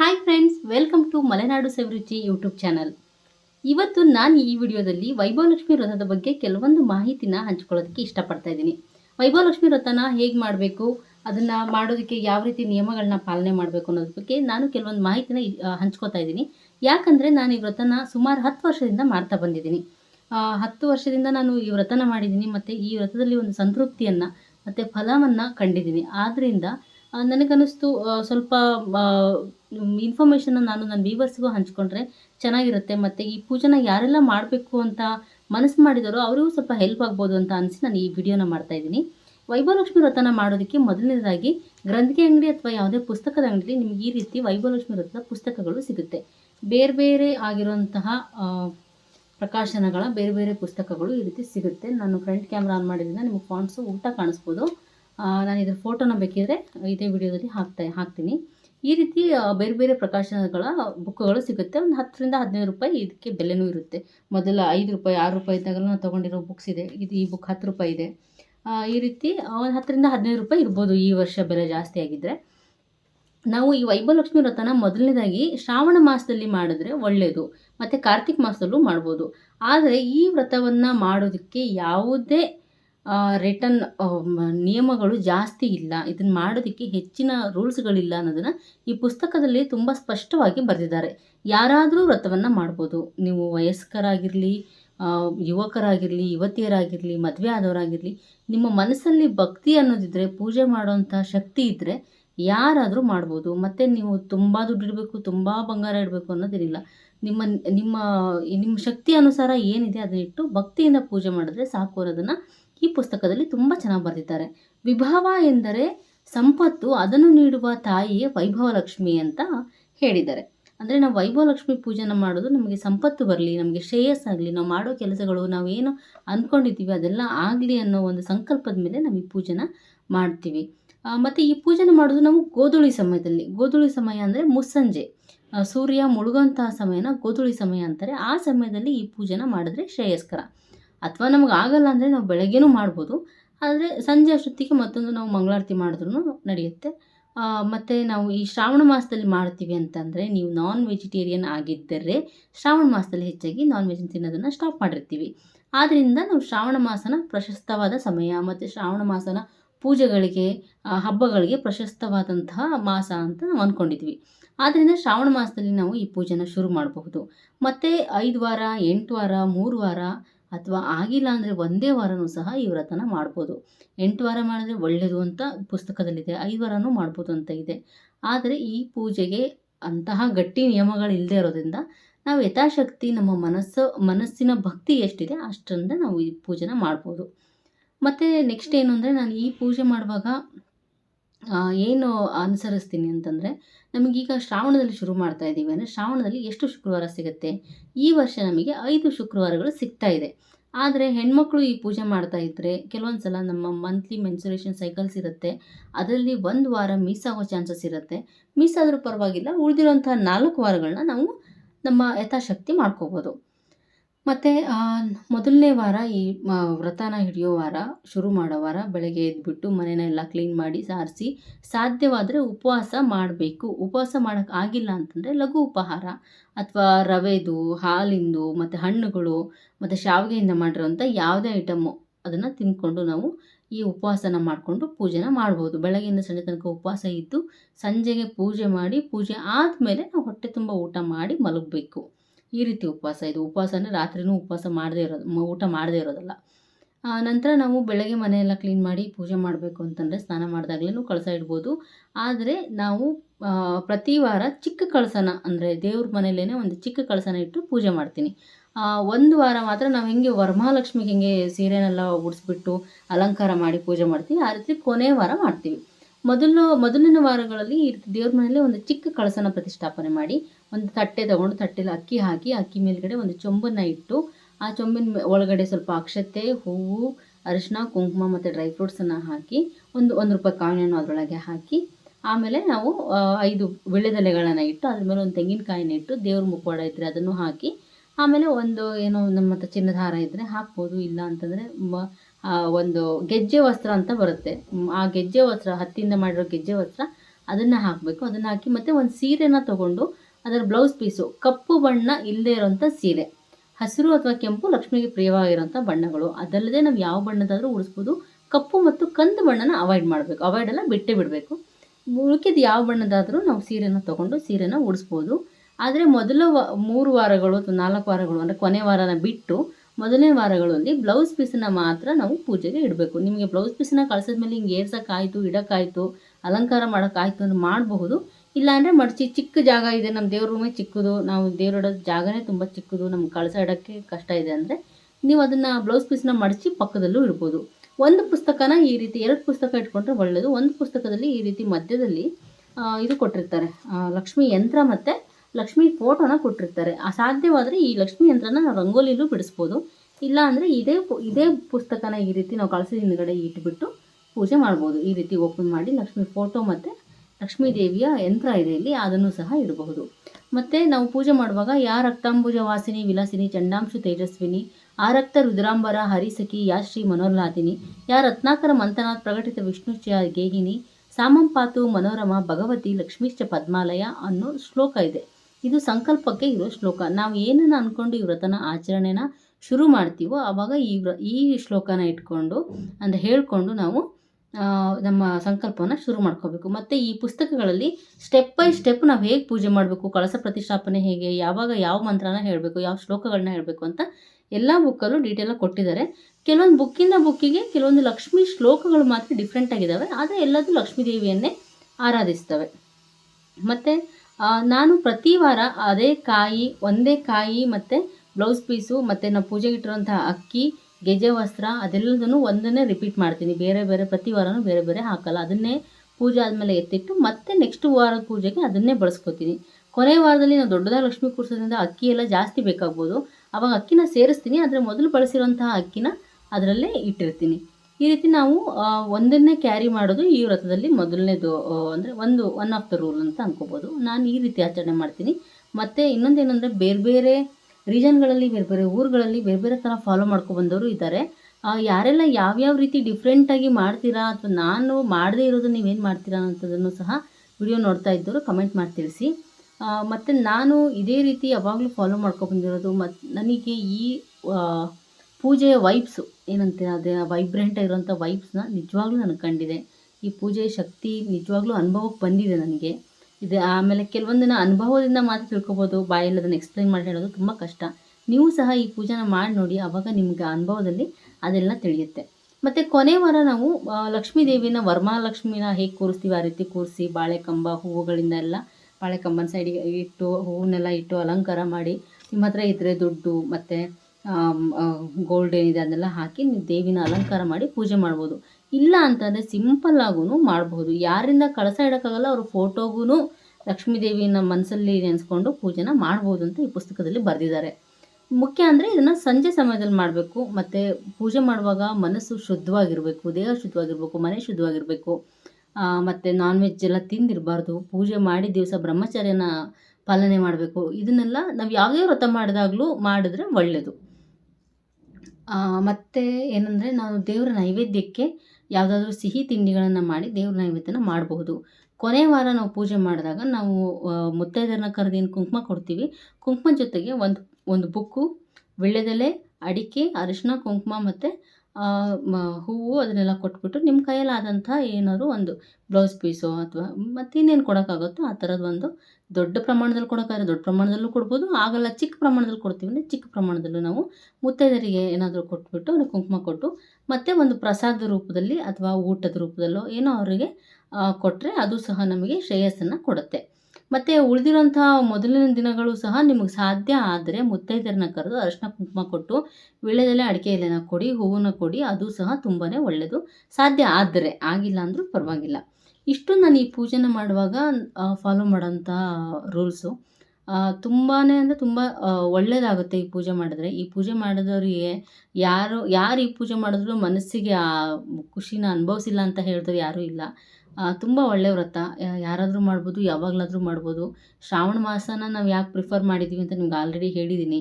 Hi friends welcome to Malenadu Saviruchi YouTube channel ಇವತ್ತು ನಾನು ಈ ವಿಡಿಯೋದಲ್ಲಿ ವೈಭವಲಕ್ಷ್ಮಿ ವ್ರತದ ಬಗ್ಗೆ ಕೆಲವೊಂದು ಮಾಹಿತಿನ ಹಂಚ್ಕೊಳ್ಳೋದಕ್ಕೆ ಇಷ್ಟಪಡ್ತಾ ಇದ್ದೀನಿ. ವೈಭವಲಕ್ಷ್ಮಿ ವ್ರತನ ಹೇಗೆ ಮಾಡಬೇಕು, ಅದನ್ನು ಮಾಡೋದಕ್ಕೆ ಯಾವ ರೀತಿ ನಿಯಮಗಳನ್ನ ಪಾಲನೆ ಮಾಡಬೇಕು ಅನ್ನೋದ್ರ ಬಗ್ಗೆ ನಾನು ಕೆಲವೊಂದು ಮಾಹಿತಿನ ಹಂಚ್ಕೋತಾ ಇದ್ದೀನಿ. ಯಾಕಂದರೆ ನಾನು ಈ ವ್ರತನ ಸುಮಾರು ಹತ್ತು ವರ್ಷದಿಂದ ಮಾಡ್ತಾ ಬಂದಿದ್ದೀನಿ. ಹತ್ತು ವರ್ಷದಿಂದ ನಾನು ಈ ವ್ರತನ ಮಾಡಿದ್ದೀನಿ ಮತ್ತು ಈ ವ್ರತದಲ್ಲಿ ಒಂದು ಸಂತೃಪ್ತಿಯನ್ನು ಮತ್ತು ಫಲವನ್ನು ಕಂಡಿದ್ದೀನಿ. ಆದ್ದರಿಂದ ನನಗನ್ನಿಸ್ತು ಸ್ವಲ್ಪ ಇನ್ಫಾರ್ಮೇಷನ್ನ ನಾನು ನನ್ನ ವ್ಯೂವರ್ಸ್ಗೂ ಹಂಚ್ಕೊಂಡ್ರೆ ಚೆನ್ನಾಗಿರುತ್ತೆ. ಮತ್ತು ಈ ಪೂಜೆನ ಯಾರೆಲ್ಲ ಮಾಡಬೇಕು ಅಂತ ಮನಸ್ಸು ಮಾಡಿದಾರೋ ಅವರಿಗೂ ಸ್ವಲ್ಪ ಹೆಲ್ಪ್ ಆಗ್ಬೋದು ಅಂತ ಅನಿಸಿ ನಾನು ಈ ವಿಡಿಯೋನ ಮಾಡ್ತಾ ಇದ್ದೀನಿ. ವೈಭವಲಕ್ಷ್ಮಿ ವ್ರತನ ಮಾಡೋದಕ್ಕೆ ಮೊದಲನೇದಾಗಿ ಗ್ರಂಥಿಕೆ ಅಂಗಡಿ ಅಥವಾ ಯಾವುದೇ ಪುಸ್ತಕದ ಅಂಗಡಿ ನಿಮ್ಗೆ ಈ ರೀತಿ ವೈಭವಲಕ್ಷ್ಮಿ ವ್ರತದ ಪುಸ್ತಕಗಳು ಸಿಗುತ್ತೆ. ಬೇರೆ ಬೇರೆ ಆಗಿರುವಂತಹ ಪ್ರಕಾಶನಗಳ ಬೇರೆ ಬೇರೆ ಪುಸ್ತಕಗಳು ಈ ರೀತಿ ಸಿಗುತ್ತೆ. ನಾನು ಫ್ರಂಟ್ ಕ್ಯಾಮ್ರಾ ಆನ್ ಮಾಡಿದ್ರಿಂದ ನಿಮಗೆ ಫಾಂಟ್ಸು ಊಟ ಕಾಣಿಸ್ಬೋದು. ನಾನು ಇದ್ರ ಫೋಟೋನ ಬೇಕಿದ್ರೆ ಇದೇ ವಿಡಿಯೋದಲ್ಲಿ ಹಾಕ್ತಾ, ಹಾಕ್ತೀನಿ. ಈ ರೀತಿ ಬೇರೆ ಬೇರೆ ಪ್ರಕಾಶನಗಳ ಬುಕ್ಗಳು ಸಿಗುತ್ತೆ. ಒಂದು ಹತ್ತರಿಂದ ಹದಿನೈದು ರೂಪಾಯಿ ಇದಕ್ಕೆ ಬೆಲೆನೂ ಇರುತ್ತೆ. ಮೊದಲ ಐದು ರೂಪಾಯಿ, ಆರು ರೂಪಾಯಿ ಇದ್ದಾಗಲೂ ನಾವು ತೊಗೊಂಡಿರೋ ಬುಕ್ಸ್ ಇದೆ. ಇದು ಈ ಬುಕ್ ಹತ್ತು ರೂಪಾಯಿ ಇದೆ. ಈ ರೀತಿ ಒಂದು ಹತ್ತರಿಂದ ಹದಿನೈದು ರೂಪಾಯಿ ಇರ್ಬೋದು ಈ ವರ್ಷ ಬೆಲೆ ಜಾಸ್ತಿ ಆಗಿದ್ದರೆ ನಾವು ಈ ವೈಭವಲಕ್ಷ್ಮಿ ವ್ರತನ ಮೊದಲನೇದಾಗಿ ಶ್ರಾವಣ ಮಾಸದಲ್ಲಿ ಮಾಡಿದ್ರೆ ಒಳ್ಳೆಯದು ಮತ್ತು ಕಾರ್ತಿಕ್ ಮಾಸದಲ್ಲೂ ಮಾಡ್ಬೋದು. ಆದರೆ ಈ ವ್ರತವನ್ನು ಮಾಡೋದಕ್ಕೆ ಯಾವುದೇ ರಿಟರ್ನ್ ನಿಯಮಗಳು ಜಾಸ್ತಿ ಇಲ್ಲ. ಇದನ್ನು ಮಾಡೋದಕ್ಕೆ ಹೆಚ್ಚಿನ ರೂಲ್ಸ್ಗಳಿಲ್ಲ ಅನ್ನೋದನ್ನು ಈ ಪುಸ್ತಕದಲ್ಲಿ ತುಂಬ ಸ್ಪಷ್ಟವಾಗಿ ಬರೆದಿದ್ದಾರೆ. ಯಾರಾದರೂ ವ್ರತವನ್ನು ಮಾಡ್ಬೋದು. ನೀವು ವಯಸ್ಕರಾಗಿರಲಿ ಯುವಕರಾಗಿರಲಿ, ಯುವತಿಯರಾಗಿರಲಿ, ಮದುವೆ ಆದವರಾಗಿರಲಿ, ನಿಮ್ಮ ಮನಸ್ಸಲ್ಲಿ ಭಕ್ತಿ ಅನ್ನೋದಿದ್ದರೆ ಪೂಜೆ ಮಾಡೋವಂಥ ಶಕ್ತಿ ಇದ್ದರೆ ಯಾರಾದರೂ ಮಾಡ್ಬೋದು. ಮತ್ತು ನೀವು ತುಂಬ ದುಡ್ಡು ಇಡಬೇಕು, ತುಂಬ ಬಂಗಾರ ಇಡಬೇಕು ಅನ್ನೋದೇನಿಲ್ಲ ನಿಮ್ಮ ನಿಮ್ಮ ನಿಮ್ಮ ಶಕ್ತಿ ಅನುಸಾರ ಏನಿದೆ ಅದನ್ನಿಟ್ಟು ಭಕ್ತಿಯಿಂದ ಪೂಜೆ ಮಾಡಿದ್ರೆ ಸಾಕು ಅನ್ನೋದನ್ನು ಈ ಪುಸ್ತಕದಲ್ಲಿ ತುಂಬ ಚೆನ್ನಾಗಿ ಬರೆದಿದ್ದಾರೆ. ವಿಭಾವ ಎಂದರೆ ಸಂಪತ್ತು, ಅದನ್ನು ನೀಡುವ ತಾಯಿಯೇ ವೈಭವಲಕ್ಷ್ಮಿ ಅಂತ ಹೇಳಿದ್ದಾರೆ. ಅಂದರೆ ನಾವು ವೈಭವ ಲಕ್ಷ್ಮಿ ಪೂಜೆನ ಮಾಡೋದು ನಮಗೆ ಸಂಪತ್ತು ಬರಲಿ, ನಮಗೆ ಶ್ರೇಯಸ್ಸಾಗಲಿ, ನಾವು ಮಾಡೋ ಕೆಲಸಗಳು ನಾವೇನು ಅಂದ್ಕೊಂಡಿದ್ದೀವಿ ಅದೆಲ್ಲ ಆಗಲಿ ಅನ್ನೋ ಒಂದು ಸಂಕಲ್ಪದ ಮೇಲೆ ನಾವು ಈ ಪೂಜೆನ ಮಾಡ್ತೀವಿ. ಮತ್ತು ಈ ಪೂಜೆನ ಮಾಡೋದು ನಾವು ಗೋಧುಳಿ ಸಮಯದಲ್ಲಿ. ಗೋಧುಳಿ ಸಮಯ ಅಂದರೆ ಮುಸ್ಸಂಜೆ. ಸೂರ್ಯ ಮುಳುಗುವಂತಹ ಸಮಯನ ಗೋಧುಳಿ ಸಮಯ ಅಂತಾರೆ. ಆ ಸಮಯದಲ್ಲಿ ಈ ಪೂಜೆನ ಮಾಡಿದ್ರೆ ಶ್ರೇಯಸ್ಕರ. ಅಥವಾ ನಮ್ಗೆ ಆಗಲ್ಲ ಅಂದರೆ ನಾವು ಬೆಳಗ್ಗೆನೂ ಮಾಡ್ಬೋದು. ಆದರೆ ಸಂಜೆ ಅಷ್ಟೊತ್ತಿಗೆ ಮತ್ತೊಂದು ನಾವು ಮಂಗಳಾರತಿ ಮಾಡಿದ್ರೂ ನಡೆಯುತ್ತೆ. ಮತ್ತು ನಾವು ಈ ಶ್ರಾವಣ ಮಾಸದಲ್ಲಿ ಮಾಡ್ತೀವಿ ಅಂತಂದರೆ ನೀವು ನಾನ್ ವೆಜಿಟೇರಿಯನ್ ಆಗಿದ್ದರೆ ಶ್ರಾವಣ ಮಾಸದಲ್ಲಿ ಹೆಚ್ಚಾಗಿ ನಾನ್ ವೆಜ್ ತಿನ್ನೋದನ್ನು ಸ್ಟಾಪ್ ಮಾಡಿರ್ತೀವಿ. ಆದ್ದರಿಂದ ನಾವು ಶ್ರಾವಣ ಮಾಸನ ಪ್ರಶಸ್ತವಾದ ಸಮಯ ಮತ್ತು ಶ್ರಾವಣ ಮಾಸನ ಪೂಜೆಗಳಿಗೆ ಹಬ್ಬಗಳಿಗೆ ಪ್ರಶಸ್ತವಾದಂತಹ ಮಾಸ ಅಂತ ನಾವು ಅಂದ್ಕೊಂಡಿದ್ವಿ ಆದ್ದರಿಂದ ಶ್ರಾವಣ ಮಾಸದಲ್ಲಿ ನಾವು ಈ ಪೂಜೆನ ಶುರು ಮಾಡಬಹುದು. ಮತ್ತು ಐದು ವಾರ, ಎಂಟು ವಾರ, ಮೂರು ವಾರ ಅಥವಾ ಆಗಿಲ್ಲ ಅಂದರೆ ಒಂದೇ ವಾರನೂ ಸಹ ಈ ವ್ರತನ ಮಾಡ್ಬೋದು. ಎಂಟು ವಾರ ಮಾಡಿದ್ರೆ ಒಳ್ಳೆಯದು ಅಂತ ಪುಸ್ತಕದಲ್ಲಿದೆ, ಐದು ವಾರನೂ ಮಾಡ್ಬೋದು ಅಂತ ಇದೆ. ಆದರೆ ಈ ಪೂಜೆಗೆ ಅಂತಹ ಗಟ್ಟಿ ನಿಯಮಗಳು ಇಲ್ಲದೆ ಇರೋದ್ರಿಂದ ನಾವು ಯಥಾಶಕ್ತಿ, ನಮ್ಮ ಮನಸ್ಸು, ಮನಸ್ಸಿನ ಭಕ್ತಿ ಎಷ್ಟಿದೆ ಅಷ್ಟರಿಂದ ನಾವು ಈ ಪೂಜೆನ ಮಾಡ್ಬೋದು. ಮತ್ತು ನೆಕ್ಸ್ಟ್ ಏನು ಅಂದರೆ ನಾನು ಈ ಪೂಜೆ ಮಾಡುವಾಗ ಏನು ಅನುಸರಿಸ್ತೀನಿ ಅಂತಂದರೆ, ನಮಗೀಗ ಶ್ರಾವಣದಲ್ಲಿ ಶುರು ಮಾಡ್ತಾ ಇದ್ದೀವಿ ಅಂದರೆ, ಶ್ರಾವಣದಲ್ಲಿ ಎಷ್ಟು ಶುಕ್ರವಾರ ಸಿಗುತ್ತೆ? ಈ ವರ್ಷ ನಮಗೆ ಐದು ಶುಕ್ರವಾರಗಳು ಸಿಗ್ತಾ ಇದೆ. ಆದರೆ ಹೆಣ್ಮಕ್ಳು ಈ ಪೂಜೆ ಮಾಡ್ತಾ ಇದ್ದರೆ ಕೆಲವೊಂದು ಸಲ ನಮ್ಮ ಮಂತ್ಲಿ ಮೆನ್ಸುರೇಷನ್ ಸೈಕಲ್ಸ್ ಇರುತ್ತೆ, ಅದರಲ್ಲಿ ಒಂದು ವಾರ ಮಿಸ್ ಆಗೋ ಚಾನ್ಸಸ್ ಇರುತ್ತೆ. ಮಿಸ್ ಆದರೂ ಪರವಾಗಿಲ್ಲ, ಉಳಿದಿರೋಂಥ ನಾಲ್ಕು ವಾರಗಳನ್ನ ನಾವು ನಮ್ಮ ಯಥಾಶಕ್ತಿ ಮಾಡ್ಕೋಬೋದು. ಮತ್ತು ಮೊದಲನೇ ವಾರ ಈ ವ್ರತನ ಹಿಡಿಯೋ ವಾರ ಶುರು ಮಾಡೋ ವಾರ ಬೆಳಗ್ಗೆ ಎದ್ಬಿಟ್ಟು ಮನೆಯೆಲ್ಲ ಕ್ಲೀನ್ ಮಾಡಿ ಸಾರಿಸಿ, ಸಾಧ್ಯವಾದರೆ ಉಪವಾಸ ಮಾಡಬೇಕು. ಉಪವಾಸ ಮಾಡೋಕ್ಕೆ ಆಗಿಲ್ಲ ಅಂತಂದರೆ ಲಘು ಉಪಹಾರ ಅಥವಾ ರವೆದು, ಹಾಲಿಂದು, ಮತ್ತು ಹಣ್ಣುಗಳು, ಮತ್ತು ಶಾವಿಗೆಯಿಂದ ಮಾಡಿರೋಂಥ ಯಾವುದೇ ಐಟಮ್ಮು ಅದನ್ನು ತಿಂದ್ಕೊಂಡು ನಾವು ಈ ಉಪವಾಸನ ಮಾಡಿಕೊಂಡು ಪೂಜೆನ ಮಾಡ್ಬೋದು. ಬೆಳಗ್ಗೆಯಿಂದ ಸಂಜೆ ತನಕ ಉಪವಾಸ ಇದ್ದು, ಸಂಜೆಗೆ ಪೂಜೆ ಮಾಡಿ, ಪೂಜೆ ಆದಮೇಲೆ ನಾವು ಹೊಟ್ಟೆ ತುಂಬ ಊಟ ಮಾಡಿ ಮಲಗಬೇಕು. ಈ ರೀತಿ ಉಪವಾಸ ಇದು ಉಪವಾಸ ಅಂದರೆ ರಾತ್ರಿನೂ ಉಪವಾಸ ಮಾಡದೇ ಇರೋದು ಊಟ ಮಾಡದೇ ಇರೋದಲ್ಲ. ನಂತರ ನಾವು ಬೆಳಗ್ಗೆ ಮನೆಯೆಲ್ಲ ಕ್ಲೀನ್ ಮಾಡಿ ಪೂಜೆ ಮಾಡಬೇಕು ಅಂತಂದರೆ ಸ್ನಾನ ಮಾಡಿದಾಗಲೂ ಕಳಸ ಇಡ್ಬೋದು. ಆದರೆ ನಾವು ಪ್ರತಿ ವಾರ ಚಿಕ್ಕ ಕಳಸನ ಅಂದರೆ ದೇವ್ರ ಮನೆಯಲ್ಲೇ ಒಂದು ಚಿಕ್ಕ ಕಳಸನ ಇಟ್ಟು ಪೂಜೆ ಮಾಡ್ತೀನಿ. ಒಂದು ವಾರ ಮಾತ್ರ ನಾವು ಹೆಂಗೆ ವರಮಹಾಲಕ್ಷ್ಮಿಗೆ ಹೆಂಗೆ ಸೀರೆನೆಲ್ಲ ಉಡಿಸ್ಬಿಟ್ಟು ಅಲಂಕಾರ ಮಾಡಿ ಪೂಜೆ ಮಾಡ್ತೀವಿ. ಆ ರೀತಿ ಕೊನೆಯ ವಾರ ಮಾಡ್ತೀವಿ. ಮೊದಲು ಮೊದಲಿನ ವಾರಗಳಲ್ಲಿ ಈ ರೀತಿ ದೇವ್ರ ಮನೆಯಲ್ಲೇ ಒಂದು ಚಿಕ್ಕ ಕಳಸನ ಪ್ರತಿಷ್ಠಾಪನೆ ಮಾಡಿ ಒಂದು ತಟ್ಟೆ ತಗೊಂಡು ತಟ್ಟೆಲಿ ಅಕ್ಕಿ ಹಾಕಿ, ಅಕ್ಕಿ ಮೇಲ್ಗಡೆ ಒಂದು ಚೊಂಬನ್ನು ಇಟ್ಟು, ಆ ಚೊಂಬಿನ ಒಳಗಡೆ ಸ್ವಲ್ಪ ಅಕ್ಷತೆ, ಹೂವು ಅರಿಶಿನ ಕುಂಕುಮ ಮತ್ತು ಡ್ರೈ ಫ್ರೂಟ್ಸನ್ನು ಹಾಕಿ, ಒಂದು ಒಂದು ರೂಪಾಯಿ ಕಾಯಿನನ್ನು ಅದರೊಳಗೆ ಹಾಕಿ, ಆಮೇಲೆ ನಾವು ಐದು ವಿಳ್ಯದೆಲೆಗಳನ್ನು ಇಟ್ಟು, ಅದ್ರ ಮೇಲೆ ಒಂದು ತೆಂಗಿನಕಾಯಿನ ಇಟ್ಟು ದೇವ್ರ ಮುಖವಾಡ ಇದ್ದರೆ ಅದನ್ನು ಹಾಕಿ, ಆಮೇಲೆ ಒಂದು ಏನೋ ನಮ್ಮ ಹತ್ರ ಚಿನ್ನದ ಹಾರ ಇದ್ದರೆ ಹಾಕ್ಬೋದು, ಇಲ್ಲ ಅಂತಂದರೆ ಒಂದು ಗೆಜ್ಜೆ ವಸ್ತ್ರ ಅಂತ ಬರುತ್ತೆ. ಆ ಗೆಜ್ಜೆ ವಸ್ತ್ರ, ಹತ್ತಿಯಿಂದ ಮಾಡಿರೋ ಗೆಜ್ಜೆ ವಸ್ತ್ರ ಅದನ್ನು ಹಾಕಬೇಕು. ಅದನ್ನು ಹಾಕಿ ಮತ್ತು ಒಂದು ಸೀರೆನ ತೊಗೊಂಡು ಅದರ ಬ್ಲೌಸ್ ಪೀಸು, ಕಪ್ಪು ಬಣ್ಣ ಇಲ್ಲದೇ ಇರೋಂಥ ಸೀರೆ. ಹಸಿರು ಅಥವಾ ಕೆಂಪು ಲಕ್ಷ್ಮಿಗೆ ಪ್ರಿಯವಾಗಿರುವಂಥ ಬಣ್ಣಗಳು. ಅದಲ್ಲದೆ ನಾವು ಯಾವ ಬಣ್ಣದಾದರೂ ಉಡಿಸ್ಬೋದು. ಕಪ್ಪು ಮತ್ತು ಕಂದು ಬಣ್ಣನ ಅವಾಯ್ಡ್ ಮಾಡಬೇಕು. ಅವಾಯ್ಡ್ ಎಲ್ಲ ಬಿಟ್ಟೇ ಬಿಡಬೇಕು. ಉಳ್ಕಿದ ಯಾವ ಬಣ್ಣದಾದರೂ ನಾವು ಸೀರೆನ ತೊಗೊಂಡು ಸೀರೆನ ಉಡಿಸ್ಬೋದು. ಆದರೆ ಮೊದಲ ವ, ಮೂರು ವಾರಗಳು ಅಥವಾ ನಾಲ್ಕು ವಾರಗಳು ಅಂದರೆ ಕೊನೆ ವಾರನ ಬಿಟ್ಟು ಮೊದಲನೇ ವಾರಗಳಲ್ಲಿ ಬ್ಲೌಸ್ ಪೀಸನ್ನು ಮಾತ್ರ ನಾವು ಪೂಜೆಗೆ ಇಡಬೇಕು. ನಿಮಗೆ ಬ್ಲೌಸ್ ಪೀಸನ್ನ ಕಳ್ಸಿದ್ಮೇಲೆ ಹಿಂಗೆ ಏರ್ಸೋಕ್ಕಾಯಿತು, ಇಡೋಕ್ಕಾಯಿತು, ಅಲಂಕಾರ ಮಾಡೋಕ್ಕಾಯಿತು ಅಂತ ಮಾಡಬಹುದು. ಇಲ್ಲಾಂದರೆ ಮಡಚಿ ಚಿಕ್ಕ ಜಾಗ ಇದೆ ನಮ್ಮ ದೇವ್ರ ರೂಮೇ ಚಿಕ್ಕದು. ನಾವು ದೇವ್ರ ಜಾಗನೇ ತುಂಬ ಚಿಕ್ಕದು. ನಮ್ಗೆ ಕಳಸ ಇಡೋಕ್ಕೆ ಕಷ್ಟ ಇದೆ ಅಂದರೆ ನೀವು ಅದನ್ನು ಬ್ಲೌಸ್ ಪೀಸ್ನ ಮಡಚಿ ಪಕ್ಕದಲ್ಲೂ ಇಡ್ಬೋದು. ಒಂದು ಪುಸ್ತಕನ ಈ ರೀತಿ, ಎರಡು ಪುಸ್ತಕ ಇಟ್ಕೊಂಡ್ರೆ ಒಳ್ಳೆಯದು ಒಂದು ಪುಸ್ತಕದಲ್ಲಿ ಈ ರೀತಿ ಮಧ್ಯದಲ್ಲಿ ಇದು ಕೊಟ್ಟಿರ್ತಾರೆ. ಲಕ್ಷ್ಮಿ ಯಂತ್ರ ಮತ್ತು ಲಕ್ಷ್ಮಿ ಫೋಟೋನ ಕೊಟ್ಟಿರ್ತಾರೆ. ಅಸಾಧ್ಯವಾದರೆ ಈ ಲಕ್ಷ್ಮಿ ಯಂತ್ರನ ನಾವು ರಂಗೋಲಿಲೂ ಬಿಡಿಸ್ಬೋದು. ಇಲ್ಲ ಅಂದರೆ ಇದೇ ಇದೇ ಪುಸ್ತಕನ ಈ ರೀತಿ ನಾವು ಕಳಸದ ಹಿಂದ್ಗಡೆ ಇಟ್ಬಿಟ್ಟು ಪೂಜೆ ಮಾಡ್ಬೋದು. ಈ ರೀತಿ ಓಪನ್ ಮಾಡಿ ಲಕ್ಷ್ಮಿ ಫೋಟೋ ಮತ್ತು ಲಕ್ಷ್ಮೀ ದೇವಿಯ ಯಂತ್ರ ಇದೆ ಇಲ್ಲಿ, ಅದನ್ನು ಸಹ ಇಡಬಹುದು. ಮತ್ತು ನಾವು ಪೂಜೆ ಮಾಡುವಾಗ, ಯಾ ರಕ್ತಾಂಬುಜ ವಾಸಿನಿ, ವಿಲಾಸಿನಿ, ಚಂಡಾಂಶು, ತೇಜಸ್ವಿನಿ, ಆ ರಕ್ತ ರುದ್ರಾಂಬರ, ಹರಿಸಖಿ, ಯಾ ಶ್ರೀ ಮನೋಲ್ಲಾದಿನಿ ಯಾ ರತ್ನಾಕರ ಮಂಥನಾಥ್, ಪ್ರಕಟಿತ ವಿಷ್ಣು ಗೇಹಿನಿ ಸಾಮಂಪಾತು ಮನೋರಮ, ಭಗವತಿ, ಲಕ್ಷ್ಮೀಶ್ಚ ಪದ್ಮಾಲಯ ಅನ್ನೋ ಶ್ಲೋಕ ಇದೆ. ಇದು ಸಂಕಲ್ಪಕ್ಕೆ ಇರೋ ಶ್ಲೋಕ. ನಾವು ಏನನ್ನ ಅಂದ್ಕೊಂಡು ಈ ವ್ರತನ ಆಚರಣೆನ ಶುರು ಮಾಡ್ತೀವೋ ಆವಾಗ ಈ ವ್ರ ಈ ಶ್ಲೋಕನ ಇಟ್ಕೊಂಡು ಅಂದರೆ ಹೇಳ್ಕೊಂಡು ನಾವು ನಮ್ಮ ಸಂಕಲ್ಪವನ್ನು ಶುರು ಮಾಡ್ಕೋಬೇಕು. ಮತ್ತು ಈ ಪುಸ್ತಕಗಳಲ್ಲಿ ಸ್ಟೆಪ್ ಬೈ ಸ್ಟೆಪ್ ನಾವು ಹೇಗೆ ಪೂಜೆ ಮಾಡಬೇಕು, ಕಳಸ ಪ್ರತಿಷ್ಠಾಪನೆ ಹೇಗೆ, ಯಾವಾಗ ಯಾವ ಮಂತ್ರನ ಹೇಳಬೇಕು, ಯಾವ ಶ್ಲೋಕಗಳನ್ನ ಹೇಳಬೇಕು ಅಂತ ಎಲ್ಲ ಬುಕ್ಕಲ್ಲೂ ಡೀಟೇಲಾಗಿ ಕೊಟ್ಟಿದ್ದಾರೆ. ಕೆಲವೊಂದು ಬುಕ್ಕಿಂದ ಬುಕ್ಕಿಗೆ ಕೆಲವೊಂದು ಲಕ್ಷ್ಮಿ ಶ್ಲೋಕಗಳು ಮಾತ್ರ ಡಿಫ್ರೆಂಟ್ ಆಗಿದ್ದಾವೆ ಆದರೆ ಎಲ್ಲದೂ ಲಕ್ಷ್ಮೀ ದೇವಿಯನ್ನೇ ಆರಾಧಿಸ್ತವೆ. ಮತ್ತು ನಾನು ಪ್ರತಿ ವಾರ ಅದೇ ಕಾಯಿ, ಒಂದೇ ಕಾಯಿ ಮತ್ತು ಬ್ಲೌಸ್ ಪೀಸು ಮತ್ತು ನಾವು ಪೂಜೆಗಿಟ್ಟಿರುವಂತಹ ಅಕ್ಕಿ ಗೆಜೆ ವಸ್ತ್ರ ಅದೆಲ್ಲದನ್ನು ಒಂದನ್ನೇ ರಿಪೀಟ್ ಮಾಡ್ತೀನಿ. ಬೇರೆ ಬೇರೆ ಪ್ರತಿ ವಾರನೂ ಬೇರೆ ಬೇರೆ ಹಾಕಲ್ಲ. ಅದನ್ನೇ ಪೂಜೆ ಆದಮೇಲೆ ಎತ್ತಿಟ್ಟು ಮತ್ತೆ ನೆಕ್ಸ್ಟ್ ವಾರದ ಪೂಜೆಗೆ ಅದನ್ನೇ ಬಳಸ್ಕೊತೀನಿ. ಕೊನೆ ವಾರದಲ್ಲಿ ನಾವು ದೊಡ್ಡದಾಗಿ ಲಕ್ಷ್ಮಿ ಕೂರಿಸೋದ್ರಿಂದ ಅಕ್ಕಿ ಎಲ್ಲ ಜಾಸ್ತಿ ಬೇಕಾಗ್ಬೋದು. ಆವಾಗ ಅಕ್ಕಿನ ಸೇರಿಸ್ತೀನಿ. ಆದರೆ ಮೊದಲು ಬಳಸಿರುವಂತಹ ಅಕ್ಕಿನ ಅದರಲ್ಲೇ ಇಟ್ಟಿರ್ತೀನಿ. ಈ ರೀತಿ ನಾವು ಒಂದನ್ನೇ ಕ್ಯಾರಿ ಮಾಡೋದು ಈ ವ್ರತದಲ್ಲಿ ಮೊದಲನೇದು ಅಂದರೆ ಒಂದು ಒನ್ ಆಫ್ ದ ರೂಲ್ ಅಂತ ಅನ್ಕೋಬೋದು. ನಾನು ಈ ರೀತಿ ಆಚರಣೆ ಮಾಡ್ತೀನಿ. ಮತ್ತು ಇನ್ನೊಂದೇನೆಂದರೆ ಬೇರೆ ಬೇರೆ ರೀಜನ್ಗಳಲ್ಲಿ ಬೇರೆ ಬೇರೆ ಊರುಗಳಲ್ಲಿ ಬೇರೆ ಬೇರೆ ಥರ ಫಾಲೋ ಮಾಡ್ಕೊಬಂದವರು ಇದ್ದಾರೆ ಯಾರೆಲ್ಲ ಯಾವ್ಯಾವ ರೀತಿ ಡಿಫ್ರೆಂಟಾಗಿ ಮಾಡ್ತೀರಾ ಅಥವಾ ನಾನು ಮಾಡದೇ ಇರೋದು ನೀವೇನು ಮಾಡ್ತೀರಾ ಅಂತದನ್ನು ಸಹ ವಿಡಿಯೋ ನೋಡ್ತಾ ಇದ್ದವರು ಕಮೆಂಟ್ ಮಾಡಿ ತಿಳಿಸಿ. ಮತ್ತು ನಾನು ಇದೇ ರೀತಿ ಯಾವಾಗಲೂ ಫಾಲೋ ಮಾಡ್ಕೊಬಂದಿರೋದು ಮತ್ತು ನನಗೆ ಈ ಪೂಜೆಯ ವೈಬ್ಸು ಏನಂತೀರ, ಅದೇ ವೈಬ್ರೆಂಟ್ ಆಗಿರೋಂಥ ವೈಬ್ಸ್ನ ನಿಜವಾಗ್ಲೂ ನನಗೆ ಕಂಡಿದೆ. ಈ ಪೂಜೆಯ ಶಕ್ತಿ ನಿಜವಾಗ್ಲೂ ಅನುಭವಕ್ಕೆ ಬಂದಿದೆ ನನಗೆ. ಇದು. ಆಮೇಲೆ ಕೆಲವೊಂದಿನ ಅನುಭವದಿಂದ ಮಾತ್ರ ತಿಳ್ಕೊಬೋದು. ಬಾಯಲ್ಲಿ ಅದನ್ನು ಎಕ್ಸ್ಪ್ಲೈನ್ ಮಾಡಿ ಹೇಳೋದು ತುಂಬ ಕಷ್ಟ. ನೀವು ಸಹ ಈ ಪೂಜೆನ ಮಾಡಿ ನೋಡಿ ಆವಾಗ ನಿಮ್ಗೆ ಅನುಭವದಲ್ಲಿ ಅದೆಲ್ಲ ತಿಳಿಯುತ್ತೆ. ಮತ್ತು ಕೊನೆ ವಾರ ನಾವು ಲಕ್ಷ್ಮೀ ದೇವಿನ ವರಮಹಾಲಕ್ಷ್ಮಿನ ಹೇಗೆ ಕೂರಿಸ್ತೀವಿ, ಆ ರೀತಿ ಕೂರಿಸಿ ಬಾಳೆಕಂಬ ಹೂವುಗಳಿಂದ ಎಲ್ಲ ಬಾಳೆಕಂಬನ ಸೈಡಿಗೆ ಇಟ್ಟು, ಹೂವನ್ನೆಲ್ಲ ಇಟ್ಟು ಅಲಂಕಾರ ಮಾಡಿ, ನಿಮ್ಮ ಹತ್ರ ಇದ್ದರೆ ದುಡ್ಡು, ಮತ್ತು ಗೋಲ್ಡ್ ಏನಿದೆ ಅದನ್ನೆಲ್ಲ ಹಾಕಿ ನೀವು ದೇವಿನ ಅಲಂಕಾರ ಮಾಡಿ ಪೂಜೆ ಮಾಡ್ಬೋದು. ಇಲ್ಲ ಅಂತಂದರೆ ಸಿಂಪಲ್ಲಾಗೂ ಮಾಡಬಹುದು ಯಾರಿಂದ ಕಳಸ ಇಡೋಕ್ಕಾಗಲ್ಲ, ಅವ್ರ ಫೋಟೋಗೂ ಲಕ್ಷ್ಮೀ ದೇವಿನ ಮನಸ್ಸಲ್ಲಿ ನೆನೆಸ್ಕೊಂಡು ಪೂಜೆನ ಮಾಡ್ಬೋದು ಅಂತ ಈ ಪುಸ್ತಕದಲ್ಲಿ ಬರೆದಿದ್ದಾರೆ. ಮುಖ್ಯ ಅಂದರೆ ಇದನ್ನು ಸಂಜೆ ಸಮಯದಲ್ಲಿ ಮಾಡಬೇಕು. ಮತ್ತು ಪೂಜೆ ಮಾಡುವಾಗ ಮನಸ್ಸು ಶುದ್ಧವಾಗಿರಬೇಕು, ದೇಹ ಶುದ್ಧವಾಗಿರಬೇಕು, ಮನೆ ಶುದ್ಧವಾಗಿರಬೇಕು. ಮತ್ತು ನಾನ್ ವೆಜ್ ಎಲ್ಲ ತಿಂದಿರಬಾರ್ದು. ಪೂಜೆ ಮಾಡಿ ದಿವಸ ಬ್ರಹ್ಮಚರ್ಯನ ಪಾಲನೆ ಮಾಡಬೇಕು. ಇದನ್ನೆಲ್ಲ ನಾವು ಯಾವುದೇ ವ್ರತ ಮಾಡಿದಾಗಲೂ ಮಾಡಿದ್ರೆ ಒಳ್ಳೆಯದು ಮತ್ತು ಏನಂದರೆ ನಾವು ದೇವರ ನೈವೇದ್ಯಕ್ಕೆ ಯಾವುದಾದ್ರೂ ಸಿಹಿ ತಿಂಡಿಗಳನ್ನು ಮಾಡಿ ದೇವ್ರ ನೈವೇದ್ಯನ ಮಾಡಬಹುದು. ಕೊನೆ ವಾರ ನಾವು ಪೂಜೆ ಮಾಡಿದಾಗ ನಾವು ಮುತ್ತೈದೆಯರನ್ನ ಕರೆದು ಕುಂಕುಮ ಕೊಡ್ತೀವಿ. ಕುಂಕುಮ ಜೊತೆಗೆ ಒಂದು ಒಂದು ಬುಕ್ಕು, ವೀಳ್ಯದೆಲೆ, ಅಡಿಕೆ ಅರಿಶಿನ ಕುಂಕುಮ ಮತ್ತು ಹೂವು ಅದನ್ನೆಲ್ಲ ಕೊಟ್ಬಿಟ್ಟು ನಿಮ್ಮ ಕೈಯಲ್ಲಾದಂಥ ಏನಾದ್ರು ಒಂದು ಬ್ಲೌಸ್ ಪೀಸೋ ಅಥವಾ ಮತ್ತಿನ್ನೇನು ಕೊಡೋಕ್ಕಾಗುತ್ತೋ ಆ ಥರದ ಒಂದು ದೊಡ್ಡ ಪ್ರಮಾಣದಲ್ಲಿ ಕೊಡೋಕ್ಕಾದ್ರೆ ದೊಡ್ಡ ಪ್ರಮಾಣದಲ್ಲೂ ಕೊಡ್ಬೋದು. ಆಗಲ್ಲ, ಚಿಕ್ಕ ಪ್ರಮಾಣದಲ್ಲಿ ಕೊಡ್ತೀವಿ ಅಂದರೆ ಚಿಕ್ಕ ಪ್ರಮಾಣದಲ್ಲೂ ನಾವು ಮುತ್ತೈದರಿಗೆ ಏನಾದರೂ ಕೊಟ್ಬಿಟ್ಟು ಅವ್ರಿಗೆ ಕುಂಕುಮ ಕೊಟ್ಟು ಮತ್ತು ಒಂದು ಪ್ರಸಾದ ರೂಪದಲ್ಲಿ ಅಥವಾ ಊಟದ ರೂಪದಲ್ಲೋ ಏನೋ ಅವರಿಗೆ ಕೊಟ್ಟರೆ ಅದು ಸಹ ನಮಗೆ ಶ್ರೇಯಸ್ಸನ್ನು ಕೊಡುತ್ತೆ. ಮತ್ತು ಉಳಿದಿರೋಂಥ ಮೊದಲಿನ ದಿನಗಳು ಸಹ ನಿಮಗೆ ಸಾಧ್ಯ ಆದರೆ ಮುತ್ತೈದೆಯರನ್ನ ಕರೆದು ಅರಿಶಿನ ಕುಂಕುಮ ಕೊಟ್ಟು ವೀಳ್ಯದೆಲೆ ಅಡಿಕೆ ಎಲೆನ ಕೊಡಿ, ಹೂವನ್ನ ಕೊಡಿ, ಅದು ಸಹ ತುಂಬಾ ಒಳ್ಳೆಯದು ಸಾಧ್ಯ ಆದರೆ ಆಗಿಲ್ಲ ಅಂದರೂ ಪರವಾಗಿಲ್ಲ. ಇಷ್ಟು ನಾನು ಈ ಪೂಜೆನ ಮಾಡುವಾಗ ಫಾಲೋ ಮಾಡೋಂಥ ರೂಲ್ಸು ತುಂಬಾ ಅಂದರೆ ತುಂಬ ಒಳ್ಳೆಯದಾಗುತ್ತೆ ಈ ಪೂಜೆ ಮಾಡಿದ್ರೆ. ಈ ಪೂಜೆ ಮಾಡಿದವರಿಗೆ ಯಾರು ಯಾರು ಈ ಪೂಜೆ ಮಾಡಿದ್ರು ಮನಸ್ಸಿಗೆ ಆ ಖುಷಿನ ಅನುಭವಿಸಿಲ್ಲ ಅಂತ ಹೇಳಿದ್ರು ಯಾರೂ ಇಲ್ಲ. ತುಂಬ ಒಳ್ಳೆಯ ವ್ರತ. ಯಾರಾದರೂ ಮಾಡ್ಬೋದು, ಯಾವಾಗಲಾದರೂ ಮಾಡ್ಬೋದು. ಶ್ರಾವಣ ಮಾಸನ ನಾವು ಯಾಕೆ ಪ್ರಿಫರ್ ಮಾಡಿದ್ದೀವಿ ಅಂತ ನಿಮ್ಗೆ ಆಲ್ರೆಡಿ ಹೇಳಿದ್ದೀನಿ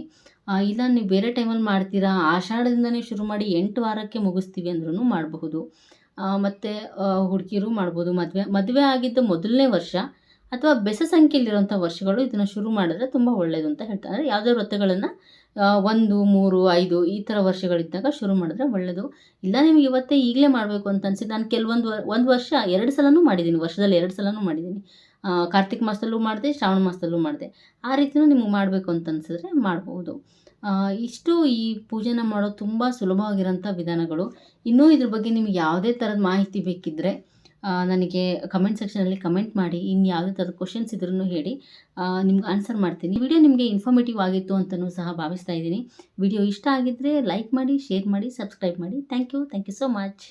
ಇಲ್ಲ ನೀವು ಬೇರೆ ಟೈಮಲ್ಲಿ ಮಾಡ್ತೀರಾ? ಆಷಾಢದಿಂದನೇ ಶುರು ಮಾಡಿ ಎಂಟು ವಾರಕ್ಕೆ ಮುಗಿಸ್ತೀವಿ ಅಂದ್ರೂ ಮಾಡಬಹುದು. ಮತ್ತು ಹುಡುಗಿರು ಮಾಡ್ಬೋದು ಮದುವೆ. ಮದುವೆ ಆಗಿದ್ದ ಮೊದಲನೇ ವರ್ಷ ಅಥವಾ ಬೆಸ ಸಂಖ್ಯೆಯಲ್ಲಿರುವಂಥ ವರ್ಷಗಳು ಇದನ್ನು ಶುರು ಮಾಡಿದ್ರೆ ತುಂಬ ಒಳ್ಳೆಯದು ಅಂತ ಹೇಳ್ತಾರೆ. ಅಂದರೆ ಯಾವುದೇ ವ್ರತಗಳನ್ನು ಒಂದು, ಮೂರು, ಐದು ಈ ಥರ ವರ್ಷಗಳಿದ್ದಾಗ ಶುರು ಮಾಡಿದ್ರೆ ಒಳ್ಳೆಯದು ಇಲ್ಲ, ನಿಮಗೆ ಇವತ್ತೇ ಈಗಲೇ ಮಾಡಬೇಕು ಅಂತ ಅನಿಸಿದ್ದು ನಾನು ಕೆಲವೊಂದು ಒಂದು ವರ್ಷ ಎರಡು ಸಲನೂ ಮಾಡಿದ್ದೀನಿ, ವರ್ಷದಲ್ಲಿ ಎರಡು ಸಲನೂ ಮಾಡಿದ್ದೀನಿ. ಕಾರ್ತಿಕ ಮಾಸದಲ್ಲೂ ಮಾಡಿದೆ, ಶ್ರಾವಣ ಮಾಸದಲ್ಲೂ ಮಾಡಿದೆ. ಆ ರೀತಿಯೂ ನಿಮಗೆ ಮಾಡಬೇಕು ಅಂತ ಅನ್ಸಿದ್ರೆ ಮಾಡ್ಬೋದು. ಇಷ್ಟು ಈ ಪೂಜೆನ ಮಾಡೋದು ತುಂಬ ಸುಲಭವಾಗಿರೋಂಥ ವಿಧಾನಗಳು. ಇನ್ನೂ ಇದ್ರ ಬಗ್ಗೆ ನಿಮಗೆ ಯಾವುದೇ ಥರದ ಮಾಹಿತಿ ಬೇಕಿದ್ದರೆ ನನಗೆ ಕಮೆಂಟ್ ಸೆಕ್ಷನಲ್ಲಿ ಕಮೆಂಟ್ ಮಾಡಿ ಇನ್ನು ಯಾವುದೇ ಥರದ ಕ್ವಶನ್ಸ್ ಇದ್ರೂ ಹೇಳಿ ನಿಮ್ಗೆ ಆನ್ಸರ್ ಮಾಡ್ತೀನಿ. ವಿಡಿಯೋ ನಿಮಗೆ ಇನ್ಫಾರ್ಮೇಟಿವ್ ಆಗಿತ್ತು ಅಂತಲೂ ಸಹ ಭಾವಿಸ್ತಾ ಇದ್ದೀನಿ. ವಿಡಿಯೋ ಇಷ್ಟ ಆಗಿದ್ದರೆ ಲೈಕ್ ಮಾಡಿ ಶೇರ್ ಮಾಡಿ ಸಬ್ಸ್ಕ್ರೈಬ್ ಮಾಡಿ. Thank you thank you so much